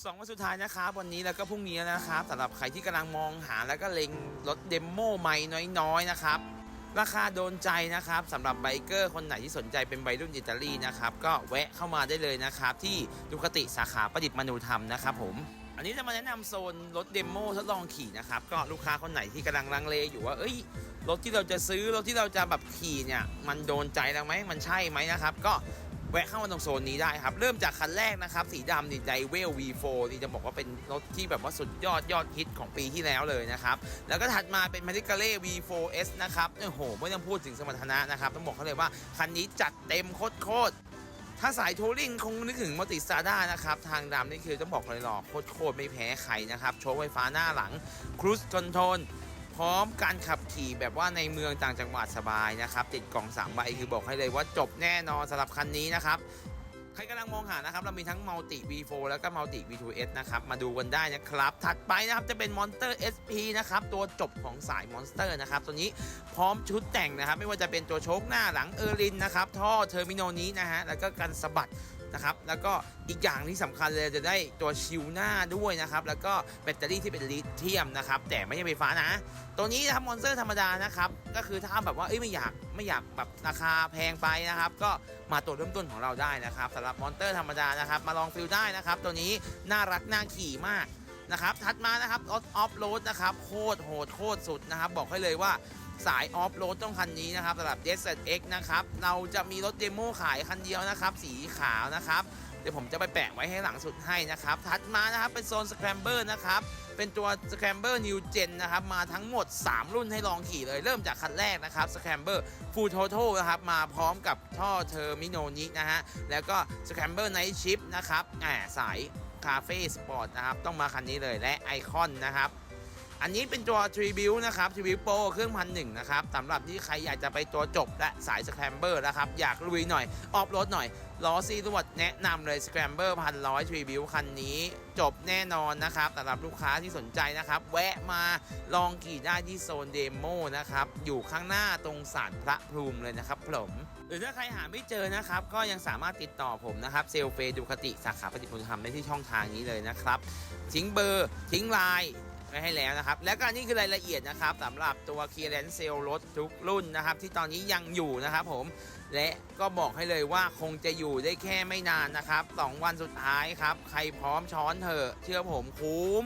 สองวันสุดท้ายนะครับวันนี้แล้วก็พรุ่งนี้นะครับสำหรับใครที่กำลังมองหาแล้วก็เล็งรถเดโมใหม่น้อยๆนะครับ ราคาโดนใจนะครับสำหรับไบเกอร์คนไหนที่สนใจเป็นวัยรุ่นอิตาลีนะครับก็แวะเข้ามาได้เลยนะครับที่ดุคติสาขาประดิษฐ์มนูธรรมนะครับผมอันนี้จะมาแนะนำโซนรถเดโมทดลองขี่นะครับก็ลูกค้าคนไหนที่กำลังลังเลอยู่ว่าเอ้ยรถที่เราจะซื้อรถที่เราจะแบบขี่เนี่ยมันโดนใจเราไหมมันใช่ไหมนะครับ ก็ แวะเข้ามาตรงโซนนี้ได้ครับ เริ่มจากคันแรกนะครับ สีดำนี่ไดเวล V4 นี่จะบอกว่าเป็นรถที่แบบว่าสุดยอดยอดฮิตของปีที่แล้วเลยนะครับ แล้วก็ถัดมาเป็นมาริกาเล่ V4S นะครับโอ้โห ไม่ต้องพูดถึงสมรรถนะนะครับ ต้องบอกเขาเลยว่า คันนี้จัดเต็มโคตรถ้าสายทัวริงคงนึกถึงมอติซาด้านะครับ ทางดำนี่คือต้องบอกเลยหรอโคตรไม่แพ้ใครนะครับ โชว์ไฟฟ้าหน้าหลังครูสคอนโทรล พร้อมการขับขี่แบบว่าในเมืองต่างจังหวัดสบายนะครับติดกล่อง3ใบคือบอกให้เลยว่าจบแน่นอนสำหรับคันนี้นะครับใครกำลังมองหานะครับ เรามีทั้ง Multi V4 แล้วก็ Multi V2S นะครับ มาดูกันได้นะครับ ถัดไปนะครับ จะเป็น Monster SP นะครับ ตัวจบของสาย Monster นะครับ ตัวนี้พร้อมชุดแต่งนะครับ ไม่ว่าจะเป็นตัวโชคหน้าหลังเออร์ลินนะครับ ท่อเทอร์มินอลนี้นะฮะ แล้วก็กันสะบัด นะครับแล้วก็อีกอย่างที่สำคัญเลยจะได้ตัวชิลหน้าด้วยนะครับแล้วก็แบตเตอรี่ที่เป็นลิเธียมนะครับแต่ไม่ใช่ไฟฟ้านะ ตัวนี้นะครับมอนสเตอร์ธรรมดานะครับก็คือถ้าแบบว่าเอ้ยไม่อยากไม่อยากแบบราคาแพงไปนะครับ ก็มาตัวเริ่มต้นของเราได้นะครับสำหรับมอนสเตอร์ธรรมดานะครับมาลองฟิลได้นะครับ ตัวนี้น่ารักน่าขี่มากนะครับถัดมานะครับรถออฟโรดนะครับโคตรโหดโคตรสุดนะครับ บอกให้เลยว่า สายออฟโรดต้องคันนี้นะครับสำหรับ d s x นะครับเราจะมีรถเดโมขายคันเดียวนะครับสีขาวนะครับเดี๋ยวผมจะไปแปะไว้ให้หลังสุดให้นะครับถัดมานะครับเป็นโซนสแครมเบอร์นะครับเป็นตัว Scrambler New Gen นนะครับมาทั้งหมด 3 รุ่นให้ลองขี่เลย เริ่มจากคันแรกนะครับ Scrambler Full Total นะครับมาพร้อมกับท่อเทอร์มิโนนินะฮะแล้วก็ Scrambler Night Shift นะครับอ่าสายคาเฟ่สปอร์ตนะครับต้องมาคันนี้เลยและไอคอนนะครับ อันนี้เป็นตัว Tribute นะครับ Tribute Pro เครื่องพันหนึ่งนะครับสำหรับที่ใครอยากจะไปตัวจบและสาย Scrambler นะครับ อยากลุยหน่อย ออฟโรดหน่อยล้อซีรวดแนะนำเลย Scrambler พันร้อย Tribute คันนี้ จบแน่นอนนะครับสำหรับลูกค้าที่สนใจนะครับ แวะมาลองขี่ได้ที่โซนเดโมนะครับ อยู่ข้างหน้าตรงศาลพระพรูมเลยนะครับผมหรือถ้าใครหาไม่เจอนะครับ ก็ยังสามารถติดต่อผมนะครับเซลเฟดูคติสาขาปฏิพุทธธรรมได้ที่ช่องทางนี้เลยนะครับ ทิ้งเบอร์ ทิ้งไลน์ ไว้ให้แล้วนะครับ และก็นี่คือรายละเอียดนะครับสำหรับตัว Clearance Sale รถทุกรุ่นนะครับ ที่ตอนนี้ยังอยู่นะครับผมและก็บอกให้เลยว่าคงจะอยู่ได้แค่ไม่นานนะครับสองวันสุดท้ายครับ ใครพร้อมช้อนเถอะ เชื่อผมคุ้ม